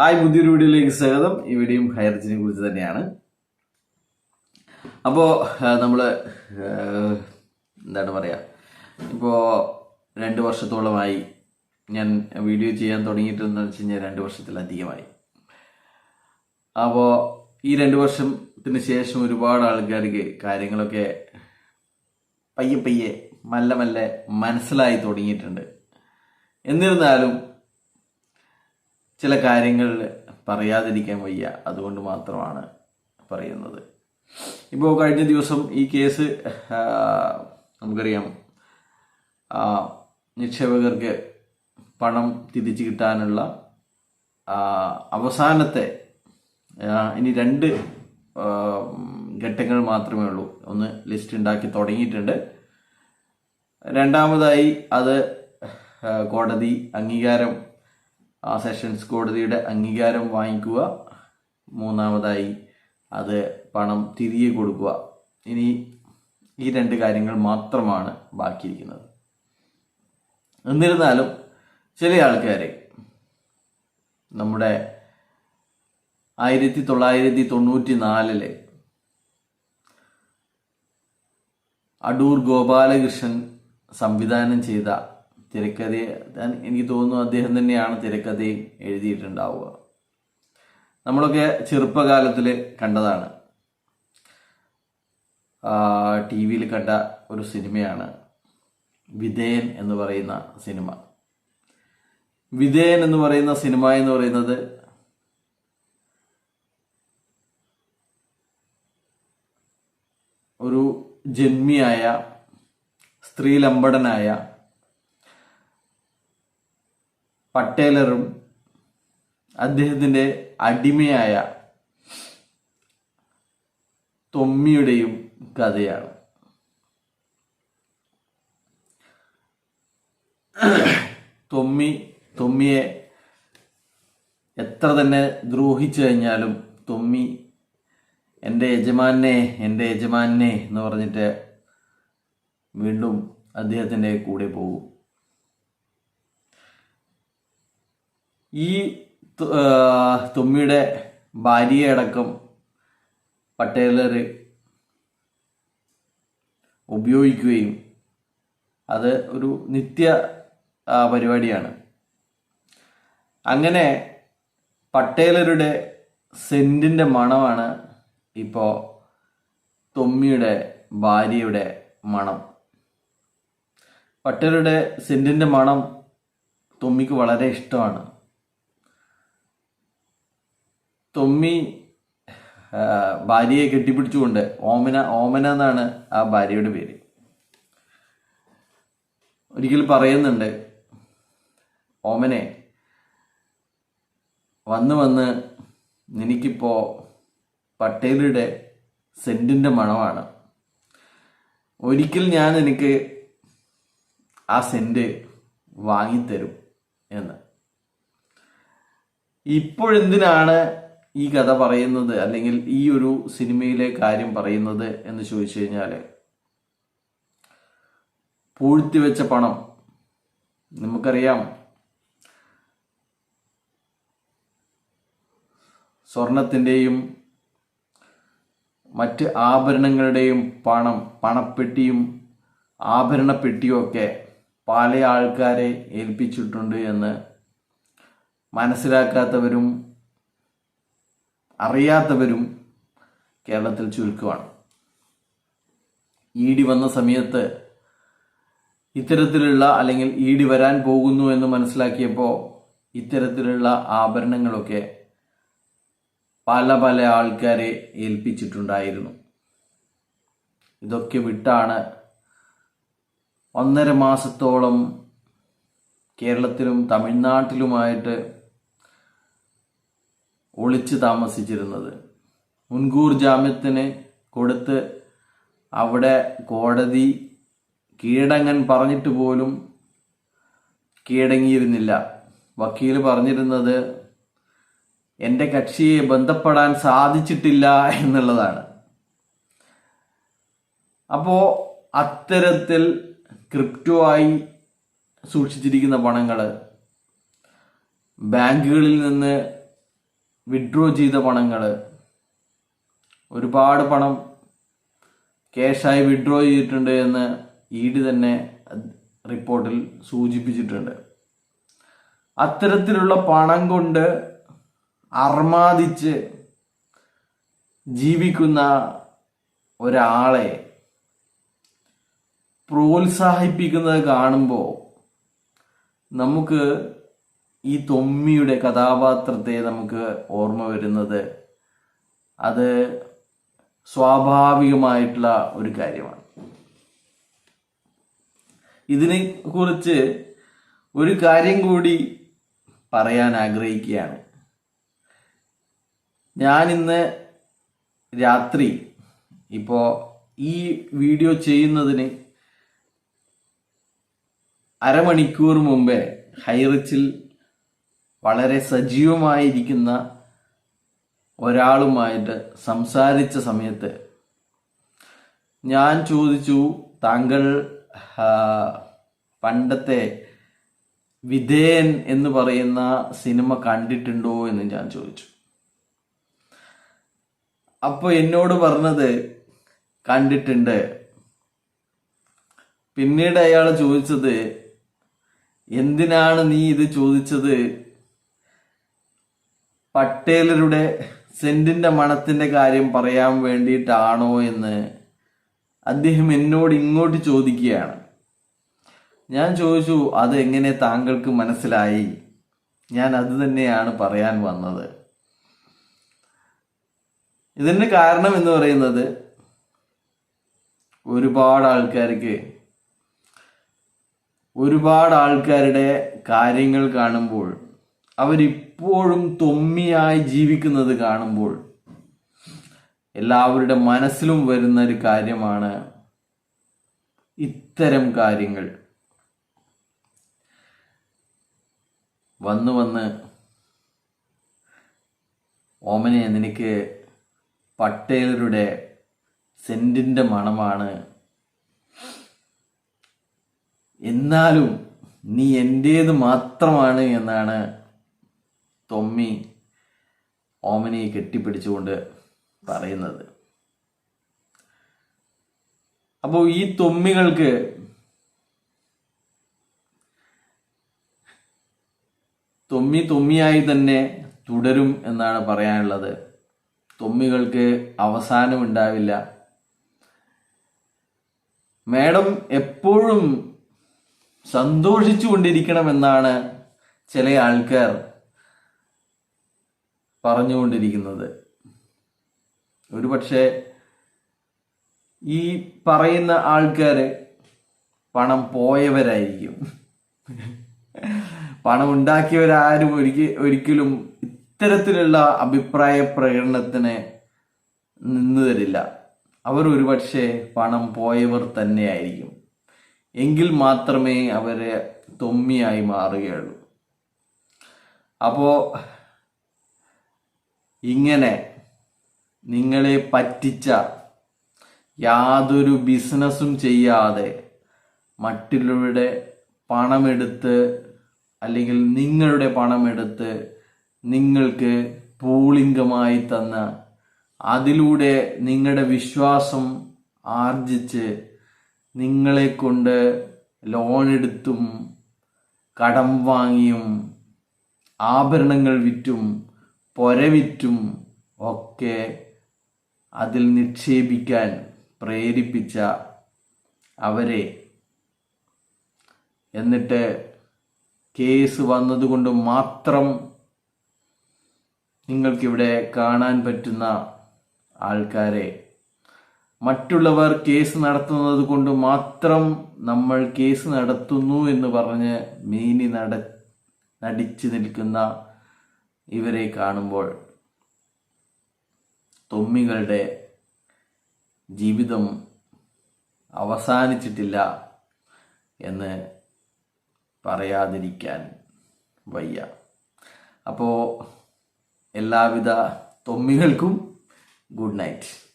Hi പുതിയൊരു വീഡിയോയിലേക്ക് സ്വാഗതം. ഈ വീഡിയോയും ഹൈറച്ചിനെ കുറിച്ച് തന്നെയാണ്. അപ്പോൾ നമ്മൾ എന്താണ് പറയുക ഇപ്പോൾ രണ്ട് വർഷത്തോളമായി ഞാൻ വീഡിയോ ചെയ്യാൻ തുടങ്ങിയിട്ടെന്ന് വെച്ച് കഴിഞ്ഞാൽ രണ്ട് വർഷത്തിലധികമായി. അപ്പോൾ ഈ രണ്ട് വർഷത്തിന് ശേഷം ഒരുപാട് ആൾക്കാർക്ക് കാര്യങ്ങളൊക്കെ പയ്യെ പയ്യെ മല്ല മല്ല മനസ്സിലായി തുടങ്ങിയിട്ടുണ്ട്. എന്നിരുന്നാലും ചില കാര്യങ്ങൾ പറയാതിരിക്കാൻ വയ്യ. അതുകൊണ്ട് മാത്രമാണ് പറയുന്നത്. ഇപ്പോൾ കഴിഞ്ഞ ദിവസം ഈ കേസ് നമുക്കറിയാം. നിക്ഷേപകർക്ക് പണം തിരിച്ചു കിട്ടാനുള്ള അവസാനത്തെ ഇനി രണ്ട് ഘട്ടങ്ങൾ മാത്രമേ ഉള്ളൂ. ഒന്ന് ലിസ്റ്റ് ഉണ്ടാക്കി തുടങ്ങിയിട്ടുണ്ട്. രണ്ടാമതായി അത് കോടതി അംഗീകാരം ആ സെഷൻസ് കോടതിയുടെ അംഗീകാരം വാങ്ങിക്കുക. മൂന്നാമതായി അത് പണം തിരികെ കൊടുക്കുക. ഇനി ഈ രണ്ട് കാര്യങ്ങൾ മാത്രമാണ് ബാക്കിയിരിക്കുന്നത്. എന്നിരുന്നാലും ചില ആൾക്കാരെ നമ്മുടെ ആയിരത്തി തൊള്ളായിരത്തി തൊണ്ണൂറ്റി നാലിലെ അടൂർ ഗോപാലകൃഷ്ണൻ സംവിധാനം ചെയ്ത തിരക്കഥയെ എനിക്ക് തോന്നുന്നു അദ്ദേഹം തന്നെയാണ് തിരക്കഥയും എഴുതിയിട്ടുണ്ടാവുക. നമ്മളൊക്കെ ചെറുപ്പകാലത്തിൽ കണ്ടതാണ്. ടി വിയിൽ കണ്ട ഒരു സിനിമയാണ് വിധേയൻ എന്ന് പറയുന്ന സിനിമ. വിധേയൻ എന്ന് പറയുന്ന സിനിമ എന്ന് പറയുന്നത് ഒരു ജന്മിയായ സ്ത്രീലമ്പടനായ പട്ടേലറും അദ്ദേഹത്തിന്റെ അടിമയായ തൊമ്മിയുടെയും കഥയാണ്. തൊമ്മി തൊമ്മിയെ എത്ര തന്നെ ദ്രോഹിച്ചു കഴിഞ്ഞാലും തൊമ്മി എന്റെ യജമാനെ എന്റെ യജമാനെ എന്ന് പറഞ്ഞിട്ട് വീണ്ടും അദ്ദേഹത്തിന്റെ കൂടെ പോകും. ഈ തുമ്മിയുടെ ഭാര്യയടക്കം പട്ടേലർ ഉപയോഗിക്കുകയും അത് ഒരു നിത്യ പരിപാടിയാണ്. അങ്ങനെ പട്ടേലരുടെ സെന്റിന്റെ മണമാണ് ഇപ്പോ തൊമ്മിയുടെ ഭാര്യയുടെ മണം. പട്ടേലരുടെ സെന്റിന്റെ മണം തൊമ്മിക്ക് വളരെ ഇഷ്ടമാണ്. തൊമ്മി ഭാര്യയെ കെട്ടിപ്പിടിച്ചുകൊണ്ട് ഓമന ഓമന എന്നാണ് ആ ഭാര്യയുടെ പേര്. ഒരിക്കൽ പറയുന്നുണ്ട് ഓമനെ വന്ന് വന്ന് നിനക്കിപ്പോ പട്ടേലിയുടെ സെന്റിന്റെ മണമാണ്. ഒരിക്കൽ ഞാൻ എനിക്ക് ആ സെന്റ് വാങ്ങിത്തരും എന്ന്. ഇപ്പോഴെന്തിനാണ് ഈ കഥ പറയുന്നത് അല്ലെങ്കിൽ ഈ ഒരു സിനിമയിലെ കാര്യം പറയുന്നത് എന്ന് ചോദിച്ചു കഴിഞ്ഞാൽ പൂഴ്ത്തിവെച്ച പണം. നമുക്കറിയാം. സ്വർണത്തിന്റെയും മറ്റ് ആഭരണങ്ങളുടെയും പണം പണപ്പെട്ടിയും ആഭരണപ്പെട്ടിയും ഒക്കെ പല ആൾക്കാരെ ഏൽപ്പിച്ചിട്ടുണ്ട് എന്ന് മനസ്സിലാക്കാത്തവരും അറിയാത്തവരും കേരളത്തിൽ ചുരുക്കമാണ് ഇ ഡി വന്ന സമയത്ത് ഇത്തരത്തിലുള്ള അല്ലെങ്കിൽ ഇ ഡി വരാൻ പോകുന്നു എന്ന് മനസ്സിലാക്കിയപ്പോൾ ഇത്തരത്തിലുള്ള ആഭരണങ്ങളൊക്കെ പല പല ആൾക്കാരെ ഏൽപ്പിച്ചിട്ടുണ്ടായിരുന്നു. ഇതൊക്കെ വിട്ടാണ് ഒന്നര മാസത്തോളം കേരളത്തിലും തമിഴ്നാട്ടിലുമായിട്ട് ഒളിച്ചു താമസിച്ചിരുന്നത്. മുൻകൂർ ജാമ്യത്തിന് കൊടുത്ത് അവിടെ കോടതി കീഴടങ്ങാൻ പറഞ്ഞിട്ട് പോലും കീഴടങ്ങിയിരുന്നില്ല. വക്കീൽ പറഞ്ഞിരുന്നത് എന്റെ കക്ഷിയെ ബന്ധപ്പെടാൻ സാധിച്ചിട്ടില്ല എന്നുള്ളതാണ്. അപ്പോൾ അത്തരത്തിൽ ക്രിപ്റ്റോ ആയി സൂക്ഷിച്ചിരിക്കുന്ന പണങ്ങൾ ബാങ്കുകളിൽ നിന്ന് വിഡ്രോ ചെയ്ത പണങ്ങൾ ഒരുപാട് പണം ക്യാഷായി വിഡ്രോ ചെയ്തിട്ടുണ്ട് എന്ന് ഇ ഡി തന്നെ റിപ്പോർട്ടിൽ സൂചിപ്പിച്ചിട്ടുണ്ട്. അത്തരത്തിലുള്ള പണം കൊണ്ട് അർമാദിച്ച് ജീവിക്കുന്ന ഒരാളെ പ്രോത്സാഹിപ്പിക്കുന്നത് കാണുമ്പോൾ നമുക്ക് ഈ തൊമ്മിയുടെ കഥാപാത്രത്തെ നമുക്ക് ഓർമ്മ വരുന്നത് അത് സ്വാഭാവികമായിട്ടുള്ള ഒരു കാര്യമാണ്. ഇതിനെ കുറിച്ച് ഒരു കാര്യം കൂടി പറയാൻ ആഗ്രഹിക്കുകയാണ്. ഞാൻ ഇന്ന് രാത്രി ഇപ്പോ ഈ വീഡിയോ ചെയ്യുന്നതിന് അരമണിക്കൂർ മുമ്പേ ഹൈറിച്ചിൽ വളരെ സജീവമായിരിക്കുന്ന ഒരാളുമായിട്ട് സംസാരിച്ച സമയത്ത് ഞാൻ ചോദിച്ചു താങ്കൾ പണ്ടത്തെ വിധേയൻ എന്ന് പറയുന്ന സിനിമ കണ്ടിട്ടുണ്ടോ? എന്ന് ഞാൻ ചോദിച്ചു. അപ്പോൾ എന്നോട് പറഞ്ഞത് കണ്ടിട്ടുണ്ട്. പിന്നീട് അയാൾ ചോദിച്ചത് എന്തിനാണ് നീ ഇത് ചോദിച്ചത്? പട്ടേലരുടെ സെന്റിന്റെ മണത്തിന്റെ കാര്യം പറയാൻ വേണ്ടിയിട്ടാണോ എന്ന് അദ്ദേഹം എന്നോട് ഇങ്ങോട്ട് ചോദിക്കുകയാണ്. ഞാൻ ചോദിച്ചു അത് എങ്ങനെ താങ്കൾക്ക് മനസ്സിലായി? ഞാൻ അത് തന്നെയാണ് പറയാൻ വന്നത്. ഇതിന് കാരണം എന്ന് പറയുന്നത് ഒരുപാട് ആൾക്കാർക്ക് ഒരുപാട് ആൾക്കാരുടെ കാര്യങ്ങൾ കാണുമ്പോൾ അവരിപ്പോഴും തൊമ്മിയായി ജീവിക്കുന്നത് കാണുമ്പോൾ എല്ലാവരുടെ മനസ്സിലും വരുന്ന ഒരു കാര്യമാണ് ഇത്തരം കാര്യങ്ങൾ. വന്നു വന്ന് ഓമനെ നിനക്ക് പട്ടേലരുടെ സെന്റിന്റെ മണമാണ്. എന്നാലും നീ എന്റേത് മാത്രമാണ് എന്നാണ് തൊമ്മി ഓമനയെ കെട്ടിപ്പിടിച്ചുകൊണ്ട് പറയുന്നത്. അപ്പോൾ ഈ തൊമ്മികൾക്ക് തൊമ്മി തൊമ്മിയായി തന്നെ തുടരും എന്നാണ് പറയാനുള്ളത്. തൊമ്മികൾക്ക് അവസാനം ഉണ്ടാവില്ല. മേഡം എപ്പോഴും സന്തോഷിച്ചു കൊണ്ടിരിക്കണമെന്നാണ് ചില ആൾക്കാർ പറഞ്ഞുകൊണ്ടിരിക്കുന്നത്. ഒരുപക്ഷെ ഈ പറയുന്ന ആൾക്കാര് പണം പോയവരായിരിക്കും. പണം ഉണ്ടാക്കിയവരാരും ഒരിക്ക ഒരിക്കലും ഇത്തരത്തിലുള്ള അഭിപ്രായ പ്രകടനത്തിന് നിന്നു തരില്ല. അവർ ഒരുപക്ഷെ പണം പോയവർ തന്നെയായിരിക്കും. എങ്കിൽ മാത്രമേ അവരെ തൊമ്മിയായി മാറുകയുള്ളൂ. അപ്പോ ഇങ്ങനെ നിങ്ങളെ പറ്റിച്ച യാതൊരു ബിസിനസ്സും ചെയ്യാതെ മറ്റുള്ളവരുടെ പണമെടുത്ത് അല്ലെങ്കിൽ നിങ്ങളുടെ പണമെടുത്ത് നിങ്ങൾക്ക് പൂളിംഗമായി തന്ന അതിലൂടെ നിങ്ങളുടെ വിശ്വാസം ആർജിച്ച് നിങ്ങളെ കൊണ്ട് ലോൺ എടുത്തും കടം വാങ്ങിയും ആഭരണങ്ങൾ വിറ്റും പൊര വിറ്റും ഒക്കെ അതിൽ നിക്ഷേപിക്കാൻ പ്രേരിപ്പിച്ച അവരെ. എന്നിട്ട് കേസ് വന്നതുകൊണ്ട് മാത്രം നിങ്ങൾക്കിവിടെ കാണാൻ പറ്റുന്ന ആൾക്കാരെ. മറ്റുള്ളവർ കേസ് നടത്തുന്നത് കൊണ്ട് മാത്രം നമ്മൾ കേസ് നടത്തുന്നു എന്ന് പറഞ്ഞ് മീനി നട നടിച്ചു നിൽക്കുന്ന ഇവരെ കാണുമ്പോൾ തൊമ്മികളുടെ ജീവിതം അവസാനിച്ചിട്ടില്ല എന്ന് പറയാതിരിക്കാൻ വയ്യ. അപ്പോൾ എല്ലാവിധ തൊമ്മികൾക്കും ഗുഡ് നൈറ്റ്.